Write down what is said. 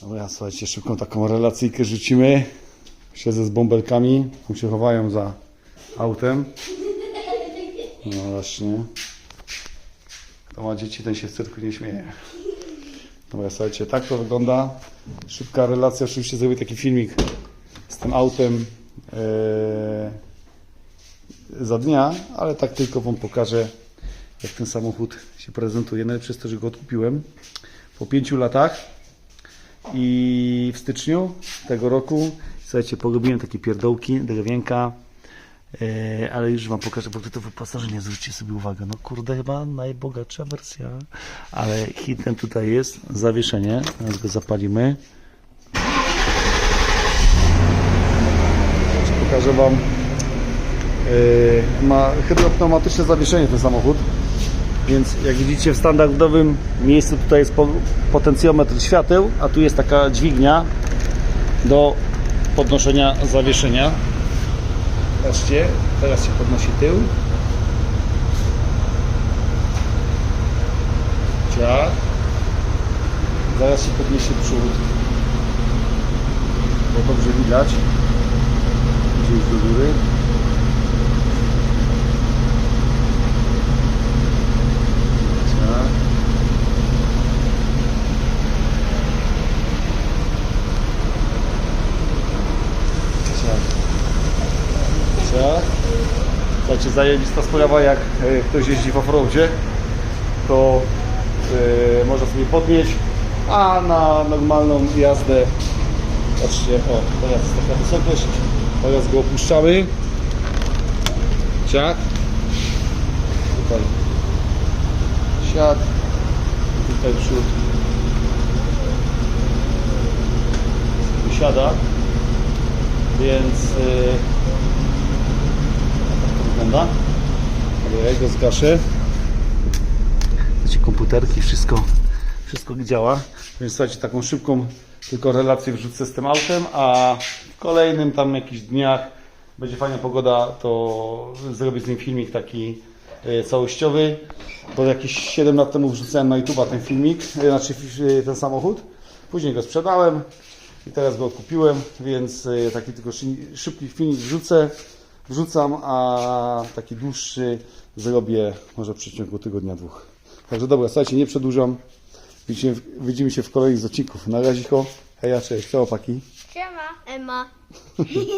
Dobra, słuchajcie, szybką taką relacyjkę rzucimy. Siedzę z bąbelkami, tam się chowają za autem. No właśnie. Kto ma dzieci, ten się w cyrku nie śmieje. Dobra, słuchajcie, tak to wygląda. Szybka relacja, oczywiście zrobię taki filmik z tym autem e, za dnia, ale tak tylko Wam pokażę, jak ten samochód się prezentuje. Najlepsze jest to, że go odkupiłem po pięciu latach i w styczniu tego roku, słuchajcie, porobiłem takie pierdołki, drewienka, e, ale już Wam pokażę, bo to wyposażenie, zwróćcie sobie uwagę, no kurde, chyba najbogatsza wersja, ale hitem tutaj jest. Zawieszenie, teraz go zapalimy. Słuchajcie, Pokażę Wam, e, ma hydropneumatyczne zawieszenie ten samochód, więc jak widzicie w standardowym miejscu tutaj jest po- potencjometr świateł, a tu jest taka dźwignia do podnoszenia zawieszenia. Patrzcie, teraz się podnosi tył. Ciach. Zaraz się podniesie przód. Bo dobrze widać. Idzie już do góry. Ciach. Ciach. Ciach. Słuchajcie, zajebista sprawa, jak e, ktoś jeździ w offroadzie, to e, można sobie podnieść, a na normalną jazdę, patrzcie, o, teraz jest taka wysokość, teraz go opuszczamy, ciach, tutaj. Siad, tutaj przód, wysiada, więc tak to wygląda. Ale ja go zgaszę. Wiecie, komputerki, wszystko, wszystko działa. Więc słuchajcie, taką szybką tylko relację wrzucę z tym autem, a w kolejnym tam jakichś dniach będzie fajna pogoda, to zrobię z nim filmik taki e, całościowy. Bo jakieś 7 lat temu wrzucałem na YouTube'a ten filmik, e, znaczy fi- ten samochód. Później go sprzedałem i teraz go kupiłem, więc e, taki tylko szy- szybki filmik wrzucę, wrzucam, a taki dłuższy zrobię może w przeciągu tygodnia, dwóch. Także dobra, słuchajcie, nie przedłużam. Widzimy, widzimy się w kolejnych odcinków. Na razie, heja, cześć, ciao, paki. Siema. Emma.